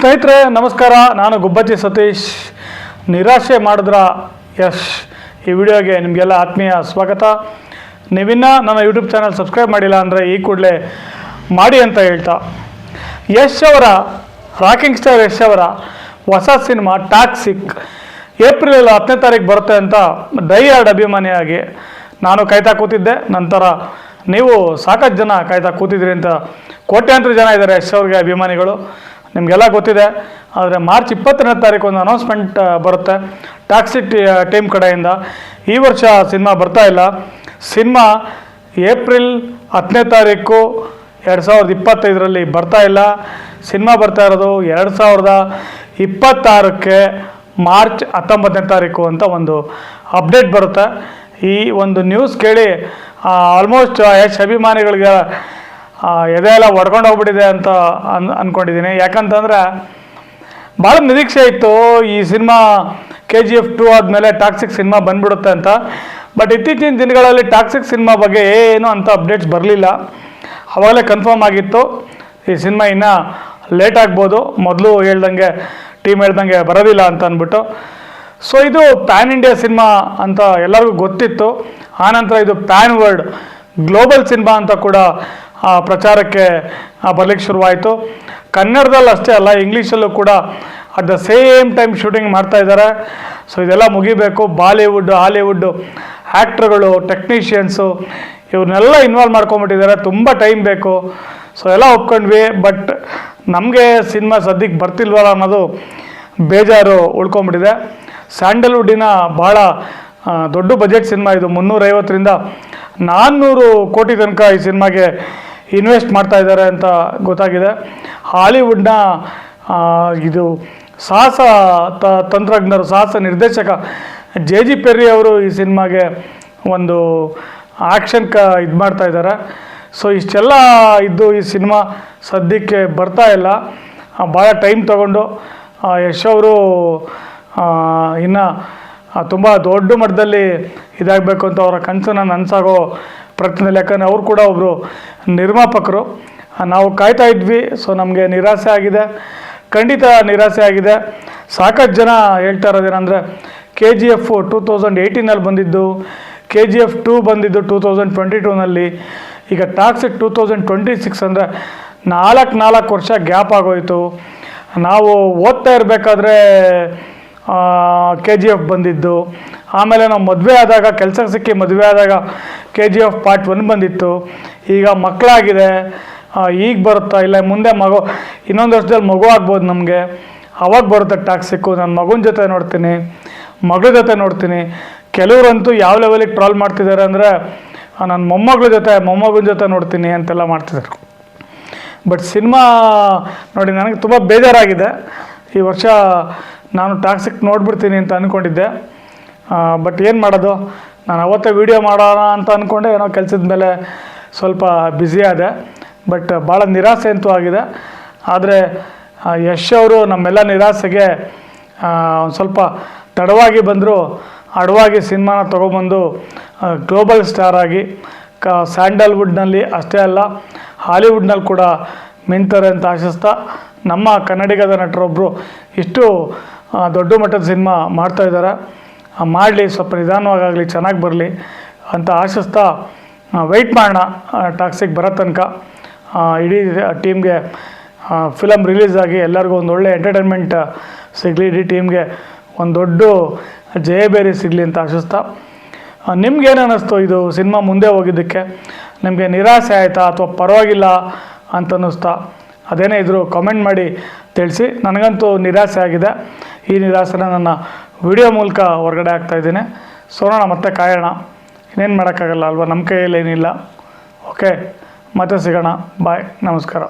ಸ್ನೇಹಿತರೆ, ನಮಸ್ಕಾರ. ನಾನು ಗುಬ್ಬಚ್ಚಿ ಸತೀಶ್. ನಿರಾಶೆ ಮಾಡಿದ್ರ ಯಶ್. ಈ ವಿಡಿಯೋಗೆ ನಿಮಗೆಲ್ಲ ಆತ್ಮೀಯ ಸ್ವಾಗತ. ನೀವಿನ್ನ ನನ್ನ ಯೂಟ್ಯೂಬ್ ಚಾನಲ್ ಸಬ್ಸ್ಕ್ರೈಬ್ ಮಾಡಿಲ್ಲ ಅಂದರೆ ಈ ಕೂಡಲೇ ಮಾಡಿ ಅಂತ ಹೇಳ್ತಾ. ಯಶ್ ಅವರ, ರಾಕಿಂಗ್ ಸ್ಟಾರ್ ಯಶ್ ಅವರ ಹೊಸ ಸಿನಿಮಾ ಟಾಕ್ಸಿಕ್ ಏಪ್ರಿಲ್ ಹತ್ತನೇ ತಾರೀಕು ಬರುತ್ತೆ ಅಂತ ಡೈ ಹಾರ್ಡ್ ಅಭಿಮಾನಿಯಾಗಿ ನಾನು ಕಾಯ್ತಾ ಕೂತಿದ್ದೆ. ನಂತರ ನೀವು ಸಾಕಷ್ಟು ಜನ ಕಾಯ್ತಾ ಕೂತಿದ್ರಿ ಅಂತ ಕೋಟ್ಯಾಂತರ ಜನ ಇದ್ದಾರೆ ಯಶ್ ಅವ್ರಿಗೆ ಅಭಿಮಾನಿಗಳು. ನಿಮಗೆಲ್ಲ ಗೊತ್ತಿದೆ, ಆದರೆ ಮಾರ್ಚ್ ಇಪ್ಪತ್ತನೇ ತಾರೀಕು ಒಂದು ಅನೌನ್ಸ್ಮೆಂಟ್ ಬರುತ್ತೆ. ಟ್ಯಾಕ್ಸಿ ಟೀಮ್ ಕಡೆಯಿಂದ. ಈ ವರ್ಷ ಸಿನಿಮಾ ಬರ್ತಾ ಇಲ್ಲ. ಸಿನಿಮಾ ಏಪ್ರಿಲ್ ಹತ್ತನೇ ತಾರೀಕು ಎರಡು ಸಾವಿರದ ಇಪ್ಪತ್ತೈದರಲ್ಲಿ ಬರ್ತಾ ಇಲ್ಲ. ಸಿನಿಮಾ ಬರ್ತಾ ಇರೋದು ಎರಡು ಸಾವಿರದ ಇಪ್ಪತ್ತಾರಕ್ಕೆ ಮಾರ್ಚ್ ಹತ್ತೊಂಬತ್ತನೇ ತಾರೀಕು ಅಂತ ಒಂದು ಅಪ್ಡೇಟ್ ಬರುತ್ತೆ. ಈ ಒಂದು ನ್ಯೂಸ್ ಕೇಳಿ ಆಲ್ಮೋಸ್ಟ್ ಯಶ್ ಅಭಿಮಾನಿಗಳಿಗೆ ಎದೆ ಎಲ್ಲ ಒಡ್ಕೊಂಡು ಹೋಗ್ಬಿಟ್ಟಿದೆ ಅಂತ ಅನ್ ಅಂದ್ಕೊಂಡಿದ್ದೀನಿ ಯಾಕಂತಂದರೆ ಭಾಳ ನಿರೀಕ್ಷೆ ಇತ್ತು ಈ cinema K G F two ಆದಮೇಲೆ ಟಾಕ್ಸಿಕ್ ಸಿನಿಮಾ ಬಂದ್ಬಿಡುತ್ತೆ ಅಂತ. ಬಟ್ ಇತ್ತೀಚಿನ ದಿನಗಳಲ್ಲಿ ಟಾಕ್ಸಿಕ್ ಸಿನಿಮಾ ಬಗ್ಗೆ ಏನು ಅಂತ ಅಪ್ಡೇಟ್ಸ್ ಬರಲಿಲ್ಲ. ಅವಾಗಲೇ ಕನ್ಫರ್ಮ್ ಆಗಿತ್ತು. ಈ ಸಿನಿಮಾ ಇನ್ನೂ ಲೇಟ್ ಆಗ್ಬೋದು. ಮೊದಲು ಹೇಳ್ದಂಗೆ ಟೀಮ್ ಹೇಳ್ದಂಗೆ ಬರೋದಿಲ್ಲ ಅಂತ ಅಂದ್ಬಿಟ್ಟು. ಸೊ ಇದು ಪ್ಯಾನ್ ಇಂಡಿಯಾ ಸಿನಿಮಾ ಅಂತ ಎಲ್ಲರಿಗೂ ಗೊತ್ತಿತ್ತು. ಆನಂತರ ಇದು ಪ್ಯಾನ್ ವರ್ಲ್ಡ್ ಗ್ಲೋಬಲ್ ಸಿನಿಮಾ ಅಂತ ಕೂಡ ಆ, ಪ್ರಚಾರಕ್ಕೆ ಬರಲಿಕ್ಕೆ ಶುರುವಾಯಿತು. ಕನ್ನಡದಲ್ಲಿ ಅಷ್ಟೇ ಅಲ್ಲ ಇಂಗ್ಲೀಷಲ್ಲೂ ಕೂಡ at the same time shooting ಮಾಡ್ತಾ ಇದ್ದಾರೆ. ಸೊ ಇದೆಲ್ಲ ಮುಗಿಬೇಕು. ಬಾಲಿವುಡ್ ಹಾಲಿವುಡ್ ಆ್ಯಕ್ಟ್ರುಗಳು ಟೆಕ್ನಿಷಿಯನ್ಸು ಇವ್ರನ್ನೆಲ್ಲ ಇನ್ವಾಲ್ವ್ ಮಾಡ್ಕೊಂಬಿಟ್ಟಿದ್ದಾರೆ ತುಂಬ ಟೈಮ್ ಬೇಕು. ಸೊ ಎಲ್ಲ ಒಪ್ಕೊಂಡ್ವಿ. ಬಟ್ ನಮಗೆ ಸಿನಿಮಾ ಸದ್ಯಕ್ಕೆ ಬರ್ತಿಲ್ವಲ್ಲ ಅನ್ನೋದು ಬೇಜಾರು ಉಳ್ಕೊಂಬಿಟ್ಟಿದೆ ಸ್ಯಾಂಡಲ್ವುಡ್ಡಿನ ಭಾಳ ದೊಡ್ಡ ಬಜೆಟ್ ಸಿನಿಮಾ ಇದು. ಮುನ್ನೂರೈವತ್ತರಿಂದ ನಾನ್ನೂರು ಕೋಟಿ ತನಕ ಈ ಸಿನಿಮಾಗೆ ಇನ್ವೆಸ್ಟ್ ಮಾಡ್ತಾ ಇದ್ದಾರೆ ಅಂತ ಗೊತ್ತಾಗಿದೆ. ಹಾಲಿವುಡ್ನ ಇದು ಸಾಹಸ ತ, ತಂತ್ರಜ್ಞರು, ಸಾಹಸ ನಿರ್ದೇಶಕ ಜೆ ಜಿ ಪೆರ್ರಿ ಅವರು ಈ ಸಿನಿಮಾಗೆ ಒಂದು ಆ್ಯಕ್ಷನ್ ಕ ಇದು ಮಾಡ್ತಾ ಇದ್ದಾರೆ. ಸೊ, ಇಷ್ಟೆಲ್ಲ ಇದ್ದು ಈ ಸಿನಿಮಾ ಸದ್ಯಕ್ಕೆ ಬರ್ತಾ ಇಲ್ಲ. ಭಾಳ ಟೈಮ್ ತಗೊಂಡು ಯಶ್ ಅವರು ಇನ್ನು ತುಂಬ ದೊಡ್ಡ ಮಟ್ಟದಲ್ಲಿ ಇದಾಗಬೇಕು ಅಂತ ಅವರ ಕನಸನ್ನು ನನಸಾಗೋ ಪ್ರಯತ್ನದಲ್ಲಿ. ಯಾಕಂದರೆ ಅವರು ಕೂಡ ಒಬ್ಬರು ನಿರ್ಮಾಪಕರು. ನಾವು ಕಾಯ್ತಾ ಇದ್ವಿ ಸೊ ನಮಗೆ ನಿರಾಸೆ ಆಗಿದೆ. ಖಂಡಿತ ನಿರಾಸೆ ಆಗಿದೆ. ಸಾಕಷ್ಟು ಜನ ಹೇಳ್ತಾ ಇರೋದೇನೆಂದರೆ K G F two thousand ಏಯ್ಟೀನಲ್ಲಿ ಬಂದಿದ್ದು ಕೆ ಜಿ ಎಫ್ ಟೂ ಬಂದಿದ್ದು ಟೂ ತೌಸಂಡ್ ಟ್ವೆಂಟಿ ಟೂನಲ್ಲಿ ಈಗ toxic two thousand twenty six ಅಂದರೆ ನಾಲ್ಕು ನಾಲ್ಕು ವರ್ಷ ಗ್ಯಾಪ್ ಆಗೋಯಿತು. ನಾವು ಓದ್ತಾ ಇರಬೇಕಾದ್ರೆ ಕೆ ಜಿ ಎಫ್ ಬಂದಿದ್ದು. ಆಮೇಲೆ ನಾವು ಮದುವೆ ಆದಾಗ, ಕೆಲಸಕ್ಕೆ ಸಿಕ್ಕಿ ಮದುವೆ ಆದಾಗ K G F part one ಬಂದಿತ್ತು. ಈಗ ಮಕ್ಕಳಾಗಿದೆ. ಈಗ ಬರುತ್ತಾ? ಇಲ್ಲ, ಮುಂದೆ ಮಗು, ಇನ್ನೊಂದು ವರ್ಷದಲ್ಲಿ ಮಗು ಆಗ್ಬೋದು ನಮಗೆ. ಅವಾಗ ಬರುತ್ತೆ ಟಾಕ್ಸಿಕ್ಕು ನಾನು ಮಗುನ ಜೊತೆ ನೋಡ್ತೀನಿ. ಮಗಳ ಜೊತೆ ನೋಡ್ತೀನಿ. ಕೆಲವರಂತೂ ಯಾವ ಲೆವೆಲಿಗೆ ಟ್ರಾಲ್ ಮಾಡ್ತಿದ್ದಾರೆ ಅಂದರೆ ನನ್ನ ಮೊಮ್ಮಗಳ ಜೊತೆ, ಮೊಮ್ಮಗನ ಜೊತೆ ನೋಡ್ತೀನಿ ಅಂತೆಲ್ಲ ಮಾಡ್ತಿದ್ದಾರೆ ಬಟ್ ಸಿನಿಮಾ ನೋಡಿ, ನನಗೆ ತುಂಬ ಬೇಜಾರಾಗಿದೆ. ಈ ವರ್ಷ ನಾನು ಟಾಕ್ಸಿಕ್ ನೋಡ್ಬಿಡ್ತೀನಿ ಅಂತ ಅಂದ್ಕೊಂಡಿದ್ದೆ ಬಟ್ ಏನು ಮಾಡೋದು? ನಾನು ಅವತ್ತೇ ವೀಡಿಯೋ ಮಾಡೋಣ ಅಂತ ಅಂದ್ಕೊಂಡೆ ಏನೋ ಕೆಲಸದ ಮೇಲೆ ಸ್ವಲ್ಪ ಬ್ಯುಸಿ ಆದೆ. ಬಟ್ ಭಾಳ ನಿರಾಸೆ ಅಂತೂ ಆಗಿದೆ. ಆದರೆ ಯಶ್ ಅವರು ನಮ್ಮೆಲ್ಲ ನಿರಾಸೆಗೆ ಒಂದು ಸ್ವಲ್ಪ ತಡವಾಗಿ ಬಂದರೂ ಅಡವಾಗಿ ಸಿನಿಮಾನ ತೊಗೊಬಂದು ಗ್ಲೋಬಲ್ ಸ್ಟಾರ್ ಆಗಿ, ಕ, ಸ್ಯಾಂಡಲ್ವುಡ್ನಲ್ಲಿ ಅಷ್ಟೇ ಅಲ್ಲ, ಹಾಲಿವುಡ್ನಲ್ಲಿ ಕೂಡ ಮಿಂತಾರೆ ಅಂತ ಆಶಿಸ್ತಾ, ನಮ್ಮ ಕನ್ನಡಿಗದ ನಟರೊಬ್ಬರು ಇಷ್ಟು ದೊಡ್ಡ ಮಟ್ಟದ ಸಿನಿಮಾ ಮಾಡ್ತಾಯಿದ್ದಾರೆ ಮಾಡಲಿ ಸ್ವಲ್ಪ ನಿಧಾನವಾಗಲಿ ಚೆನ್ನಾಗಿ ಬರಲಿ ಅಂತ ಆಶಿಸ್ತಾ ವೆಯ್ಟ್ ಮಾಡೋಣ ಟಾಕ್ಸಿಗೆ ಬರೋ ತನಕ. ಇಡೀ ಟೀಮ್ಗೆ ಫಿಲಮ್ ರಿಲೀಸ್ ಆಗಿ ಎಲ್ಲರಿಗೂ ಒಂದು ಒಳ್ಳೆ ಎಂಟರ್ಟೈನ್ಮೆಂಟ್ ಸಿಗಲಿ, ಇಡೀ ಟೀಮ್ಗೆ ಒಂದು ದೊಡ್ಡ ಜಯಬೇರಿ ಸಿಗಲಿ ಅಂತ ಆಶಿಸ್ತಾ. ನಿಮ್ಗೇನು ಅನ್ನಿಸ್ತು ಇದು ಸಿನಿಮಾ ಮುಂದೆ ಹೋಗಿದ್ದಕ್ಕೆ? ನಿಮಗೆ ನಿರಾಸೆ ಆಯಿತಾ ಅಥವಾ ಪರವಾಗಿಲ್ಲ ಅಂತ ಅನ್ನಿಸ್ತಾ? ಅದೇನೇ ಇದ್ದರೂ ಕಾಮೆಂಟ್ ಮಾಡಿ ತಿಳಿಸಿ. ನನಗಂತೂ ನಿರಾಸೆ ಆಗಿದೆ. ಈ ನಿರಾಸೆನ ನನ್ನ ವಿಡಿಯೋ ಮೂಲಕ ಹೊರಗಡೆ ಆಗ್ತಾಯಿದ್ದೀನಿ ಸೋನೋಣ ಮತ್ತೆ ಕಾಯೋಣ. ಇನ್ನೇನು ಮಾಡೋಕ್ಕಾಗಲ್ಲ ಅಲ್ವಾ? ನಮ್ಮ ಕೈಯಲ್ಲಿ ಏನಿಲ್ಲ ಓಕೆ ಮತ್ತೆ ಸಿಗೋಣ. ಬಾಯ್ ನಮಸ್ಕಾರ.